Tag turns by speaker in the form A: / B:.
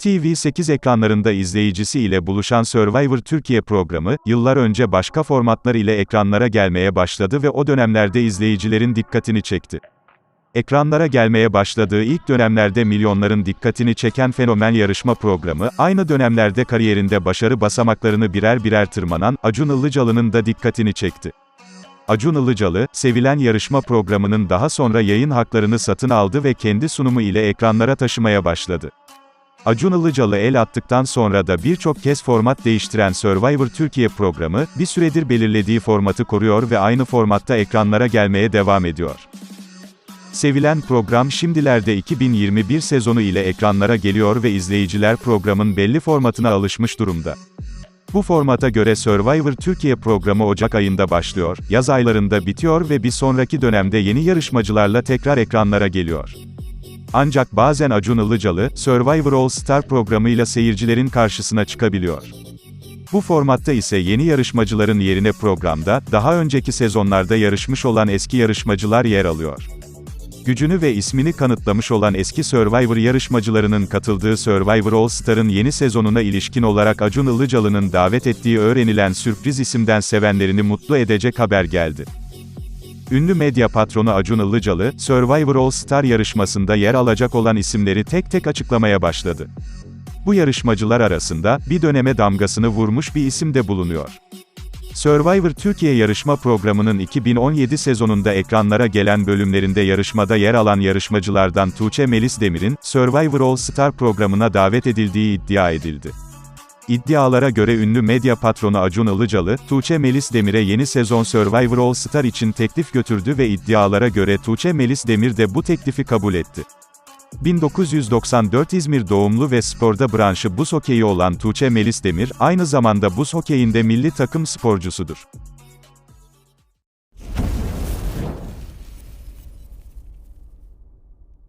A: TV8 ekranlarında izleyicisi ile buluşan Survivor Türkiye programı, yıllar önce başka formatlar ile ekranlara gelmeye başladı ve o dönemlerde izleyicilerin dikkatini çekti. Ekranlara gelmeye başladığı ilk dönemlerde milyonların dikkatini çeken fenomen yarışma programı, aynı dönemlerde kariyerinde başarı basamaklarını birer birer tırmanan Acun Ilıcalı'nın da dikkatini çekti. Acun Ilıcalı, sevilen yarışma programının daha sonra yayın haklarını satın aldı ve kendi sunumu ile ekranlara taşımaya başladı. Acun Ilıcalı el attıktan sonra da birçok kez format değiştiren Survivor Türkiye programı, bir süredir belirlediği formatı koruyor ve aynı formatta ekranlara gelmeye devam ediyor. Sevilen program şimdilerde 2021 sezonu ile ekranlara geliyor ve izleyiciler programın belli formatına alışmış durumda. Bu formata göre Survivor Türkiye programı Ocak ayında başlıyor, yaz aylarında bitiyor ve bir sonraki dönemde yeni yarışmacılarla tekrar ekranlara geliyor. Ancak bazen Acun Ilıcalı, Survivor All Star programıyla seyircilerin karşısına çıkabiliyor. Bu formatta ise yeni yarışmacıların yerine programda, daha önceki sezonlarda yarışmış olan eski yarışmacılar yer alıyor. Gücünü ve ismini kanıtlamış olan eski Survivor yarışmacılarının katıldığı Survivor All Star'ın yeni sezonuna ilişkin olarak Acun Ilıcalı'nın davet ettiği öğrenilen sürpriz isimden sevenlerini mutlu edecek haber geldi. Ünlü medya patronu Acun Ilıcalı, Survivor All Star yarışmasında yer alacak olan isimleri tek tek açıklamaya başladı. Bu yarışmacılar arasında, bir döneme damgasını vurmuş bir isim de bulunuyor. Survivor Türkiye yarışma programının 2017 sezonunda ekranlara gelen bölümlerinde yarışmada yer alan yarışmacılardan Tuğçe Melis Demir'in, Survivor All Star programına davet edildiği iddia edildi. İddialara göre ünlü medya patronu Acun Ilıcalı, Tuğçe Melis Demir'e yeni sezon Survivor All Star için teklif götürdü ve iddialara göre Tuğçe Melis Demir de bu teklifi kabul etti. 1994 İzmir doğumlu ve sporda branşı buz hokeyi olan Tuğçe Melis Demir, aynı zamanda buz hokeyinde milli takım sporcusudur.